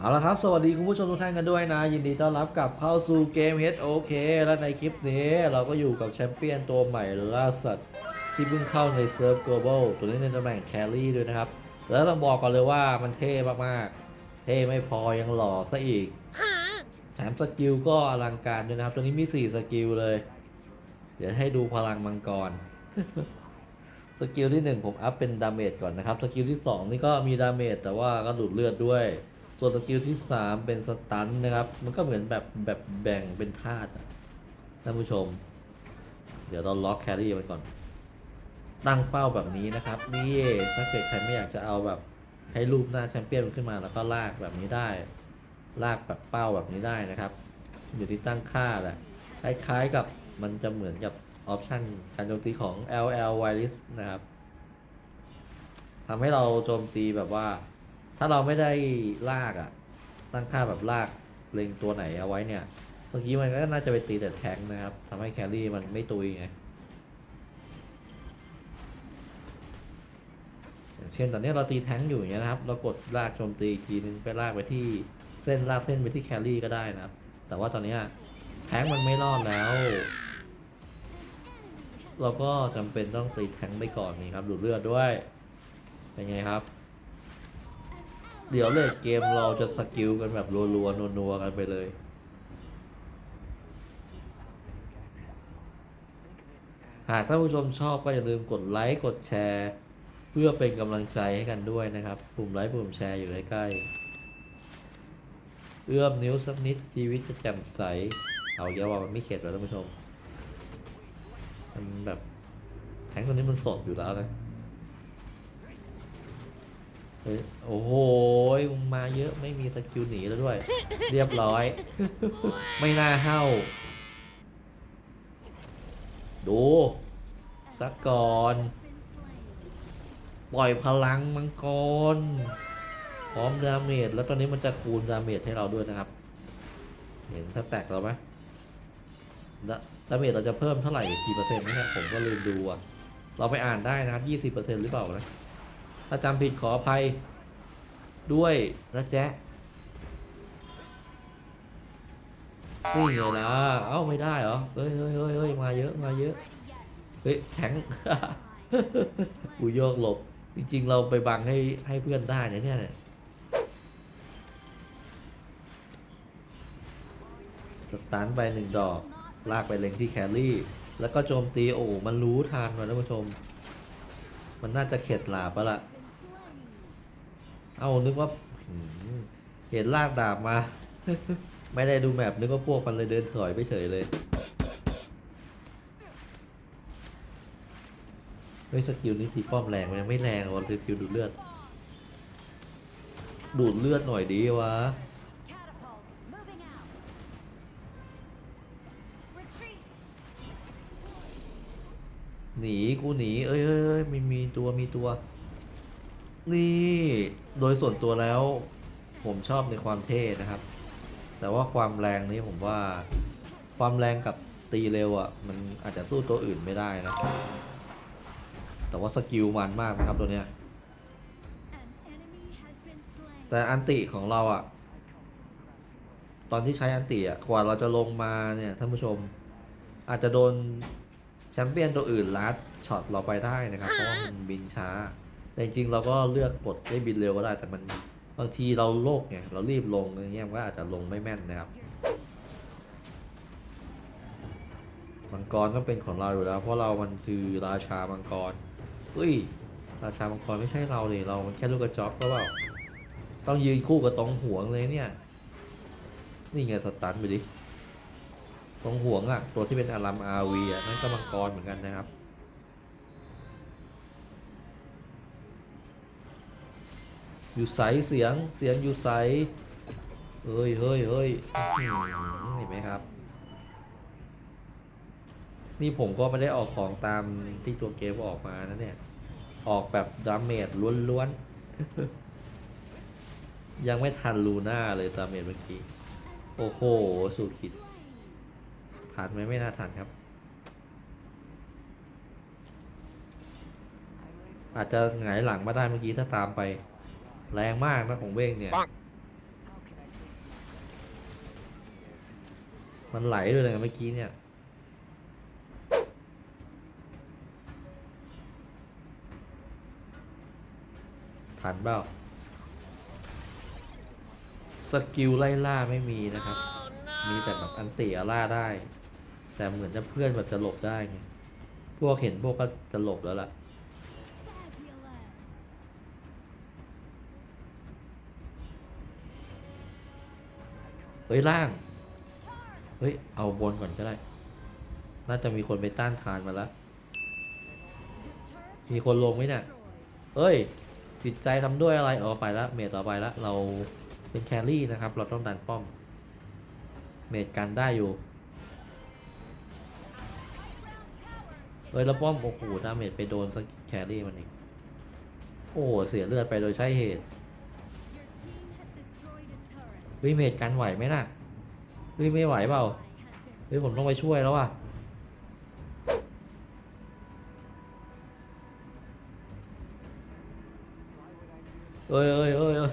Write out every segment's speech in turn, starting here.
เอาละครับ สวัสดีคุณผู้ชมทุกท่านกันด้วยนะ ยินดีต้อนรับกลับเข้าสู่เกม HOK และในคลิปนี้เราก็อยู่กับแชมเปี้ยนตัวใหม่ล่าสัตว์ที่เพิ่งเข้าในเซิร์ฟ global ตัวนี้ในตำแหน่งแครี่ด้วยนะครับ แล้วต้องบอกก่อนเลยว่ามันเท่มากๆ เท่ไม่พอยังหล่อซะอีก แถมสกิลก็อลังการด้วยนะครับ ตัวนี้มี 4 สกิลเลย เดี๋ยวให้ดูพลังมังกรสกิลที่ 1 ผมอัพเป็นดาเมจก่อนนะครับ สกิลที่ 2 นี่ก็มีดาเมจแต่ว่าก็ดูดเลือดด้วย ส่วนสกิลที่3เป็นสตันนะครับ มันก็เหมือนแบบแบบแบ่งเป็นธาตุอะท่านผู้ชม เดี๋ยวเราล็อกแครี่มันก่อน ตั้งเป้าแบบนี้นะครับ นี่ถ้าเกิดใครไม่อยากจะเอาแบบให้รูปหน้าแชมเปี้ยนขึ้นมาแล้วก็ลากแบบนี้ได้ ลากแบบเป้าแบบนี้ได้นะครับ อยู่ที่ตั้งค่าแหละคล้ายๆกับมันจะเหมือนกับออปชันการโจมตีของ LL Wireless นะครับทำให้เราโจมตีแบบว่า ถ้าเราไม่ได้ลากอะตั้งค่าแบบลากเล็งตัวไหนเอาไว้เนี่ย เมื่อกี้มันก็น่าจะไปตีแต่แทงนะครับทำให้แครี่มันไม่ตุยไงอย่างเช่นตอนนี้เราตีแท้งอยู่อย่างเงี้ยนะครับ เรากดลากโจมตีอีกทีนึงไปลากไปที่เส้นลากเส้นไปที่แครี่ก็ได้นะครับ แต่ว่าตอนนี้แท้งมันไม่รอดแล้ว เราก็จำเป็นต้องตีแท้งไปก่อนนี่ครับดูดเลือดด้วย เป็นไงครับ เดี๋ยวเลยเกมเราจะสกิลกันแบบรัวๆนัวๆกันไปเลย หากท่านผู้ชมชอบก็อย่าลืมกดไลค์กดแชร์ เพื่อเป็นกำลังใจให้กันด้วยนะครับปุ่มไลค์ปุ่มแชร์อยู่ใกล้ๆเอื้อมนิ้วสักนิดชีวิตจะแจ่มใส เอาเยอะว่ามันไม่เข็ดแล้วท่านผู้ชมมันแบบแทงตัวนี้มันสดอยู่แล้วนะ ฮ้ยโอ้โหมึงมาเยอะไม่มีสกิลหนีแล้วด้วย เรียบร้อย ไม่น่าเข้า ดูสักก่อน ปล่อยพลังมังกร พร้อมดาเมจแล้วตอนนี้มันจะคูณดาเมจให้เราด้วยนะครับ เห็นถ้าแตกเราไหมดาดาเมจเราจะเพิ่มเท่าไหร่กี่เปอร์เซ็นต์เนี่ยผมก็ลืมดูอะเราไปอ่านได้นะครับยี่สิบเปอร์เซ็นต์หรือเปล่านะ ถ้าจำผิดขออภัยด้วยนะแจ๊ะนี่ไงนะเอ้าไม่ได้เหรอ เฮ้ยเฮ้ยเฮ้ยเฮ้ยมาเยอะมาเยอะ เฮ้ยแข็ง กูโยกหลบ จริงๆ เราไปบังให้ให้เพื่อนได้เนี่ยเนี่ยสตันไปหนึ่งดอก ลากไปเล็งที่แครี่ แล้วก็โจมตีโอ้ มันรู้ทันว่ะท่านผู้ชม มันน่าจะเข็ดหลาบปะล่ะ เอานึกว่าเห็นลากดาบมา ไม่ได้ดูแมปนึกว่าพวกมันเลยเดินถอยไปเฉยเลยเฮ้ยสกิลนี้ทีป้อมแรงไหมไม่แรงหรอสกิลดูดเลือด ดูดเลือดหน่อยดีวะหนีกูหนีเอ้ยเอ้ยเอ้ยมีมีตัวมีตัว นี่โดยส่วนตัวแล้ว ผมชอบในความเท่นะครับ แต่ว่าความแรงนี้ผมว่า ความแรงกับตีเร็วอะ่ะ มันอาจจะสู้ตัวอื่นไม่ได้นะ แต่ว่าสกิลมันมากนะครับตัวเนี้ยแต่อันติของเราอะ่ะ ตอนที่ใช้อันติอะ่ะกว่าเราจะลงมาเนี่ยท่านผู้ชม อาจจะโดนแชมเปี้ยนตัวอื่นลัดช็อตเราไปได้นะครับ เพราะว่ามันบินช้า แต่จริงๆเราก็เลือกกดได้บินเร็วก็ได้ แต่มันบางทีเราโลกไงเรารีบลงอย่างเงี้ยมันก็อาจจะลงไม่แม่นนะครับมังกรต้องเป็นของเราอยู่แล้ว เพราะเรามันคือราชามังกรเฮ้ย ราชามังกรไม่ใช่เราเลยเรามันแค่ลูกกระจอกก็เปล่าต้องยืนคู่กับตรงห่วงเลยเนี่ย นี่ไงสตันไปดิตรงห่วงอะ่ะตัวที่เป็นอารัมอาวีอะนั่นก็มังกรเหมือนกันนะครับ อยู่ใสเสียงเสียงอยู่ใสเฮ้ยเฮ้ยเฮ้ยเห็นไหมครับ นี่ผมก็ไม่ได้ออกของตามที่ตัวเกมออกมานะเนี่ย ออกแบบดาเมจล้วนๆ ยังไม่ทันลูน่าเลยดาเมจเมื่อกี้ โอ้โห สุดขิดทันไหมไม่น่าทันครับ อาจจะหงายหลังมาได้เมื่อกี้ถ้าตามไป แรงมากนะของเวงเนี่ย มันไหลด้วยเลยเมื่อกี้เนี่ยทันเปล่าสกิลไล่ล่าไม่มีนะครับ มีแต่แบบอันติล่าได้ แต่เหมือนจะเพื่อนแบบจะหลบได้ไงพวกเห็นพวกก็จะหลบแล้วล่ะ เฮ้ยล่าง เฮ้ย เอาบนก่อนก็ได้ น่าจะมีคนไปต้านทานมาแล้ว มีคนลงไหมเนี่ยเฮ้ยจิตใจทำด้วยอะไรอ๋อไปและเมจต่อไปและเราเป็นแครี่นะครับ เราต้องดันป้อม เมจกันได้อยู่เฮ้ยแล้วป้อมโอ้โหดาเมจไปโดนสักแครี่มันเองโอ้เสียเลือดไปโดยใช่เหตุ เฮ้ยเมจกันไหวไหมน่ะเฮ้ยไม่ไหวเปล่า Ally has been เฮ้ยผมต้องไปช่วยแล้วว่ะเอ้ยเอ้ยเอ้ยเอ้ย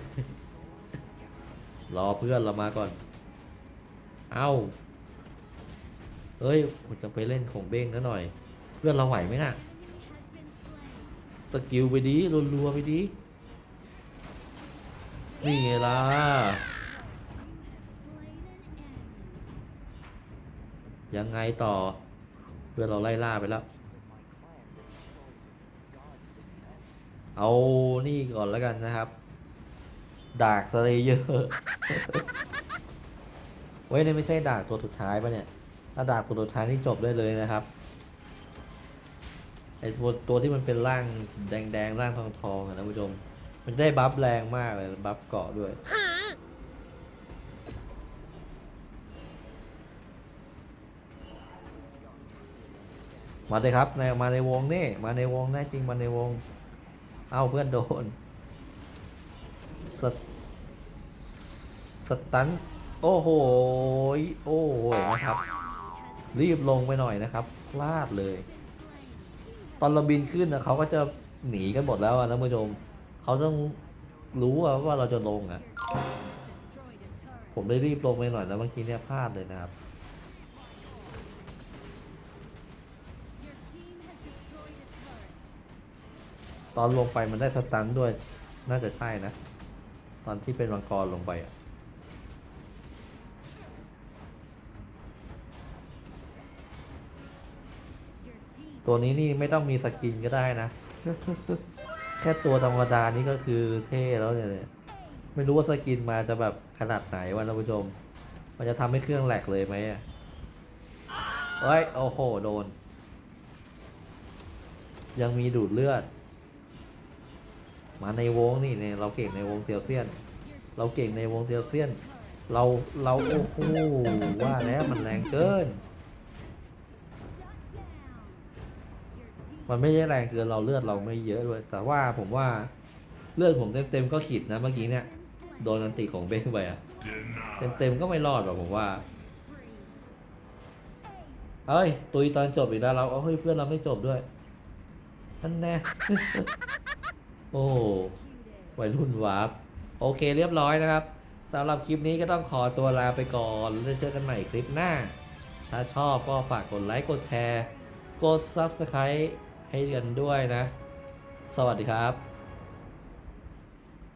รอเพื่อนเรามาก่อน เอ้าเอ้ยผมจะไปเล่นของเบ้งนะหน่อย เพื่อนเราไหวไหมน่ะ สกิลไปดีรัวๆไปดี นี่ไงล่ะ ยังไงต่อ เพื่อนเราไล่ล่าไปแล้ว เอานี่ก่อนแล้วกันนะครับ ดากสเลเยอร์เว้ยนี่ไม่ใช่ดากตัวสุดท้ายปะเนี่ย ถ้าดากตัวสุดท้ายนี่จบได้เลยนะครับ ไอตัวตัวที่มันเป็นร่างแดงๆร่างทองทองๆอะนผู้ชม มันได้บัฟแรงมากเลยบัฟเกาะด้วย มาเลยครับในมาในวงนี่มาในวงแน่จริงมาในวง เอ้าเพื่อนโดนสตสตันโอ้โหโอ้โหนะครับ รีบลงไปหน่อยนะครับ พลาดเลย ตอนเราบินขึ้นนะเขาก็จะหนีกันหมดแล้วอะนะผู้ชมเขาต้องรู้ว่าเราจะลงอะผมได้รีบลงไปหน่อยแล้วเมื่อกี้เนี่ยพลาดเลยนะครับ ตอนลงไปมันได้สตันด้วย น่าจะใช่นะ ตอนที่เป็นมังกรลงไปอะตัวนี้นี่ไม่ต้องมีสกินก็ได้นะ แค่ตัวธรรมดานี่ก็คือเท่แล้วเนี่ยไม่รู้ว่าสกินมาจะแบบขนาดไหนวะท่านผู้ชม มันจะทำให้เครื่องแหลกเลยไหมอะเอ้ย โอ้โห โดน ยังมีดูดเลือด มาในวงนี่เนี่ยเราเก่งในวงเตียวเซียน เราเก่งในวงเตียวเซียน เราเราโอ้โหว่าแล้วมันแรงเกิน มันไม่ใช่แรงเกินเราเลือดเราไม่เยอะด้วยแต่ว่าผมว่าเลือดผมเต็มๆก็ขีดนะเมื่อกี้เนี่ยโดนอันติของเบ้งไปอะเต็มๆก็ไม่รอดหรอกผมว่าเอ้ยตุยตอนจบอีกแล้วเราเฮ้ยเพื่อนเราไม่จบด้วยนั่นแน่ โอ้วัยรุ่นวาร์ปโอเคเรียบร้อยนะครับสำหรับคลิปนี้ก็ต้องขอตัวลาไปก่อนแล้วเจอกันใหม่คลิปหน้า ถ้าชอบก็ฝากกดไลค์กดแชร์ กด Subscribe ให้กันด้วยนะ สวัสดีครับ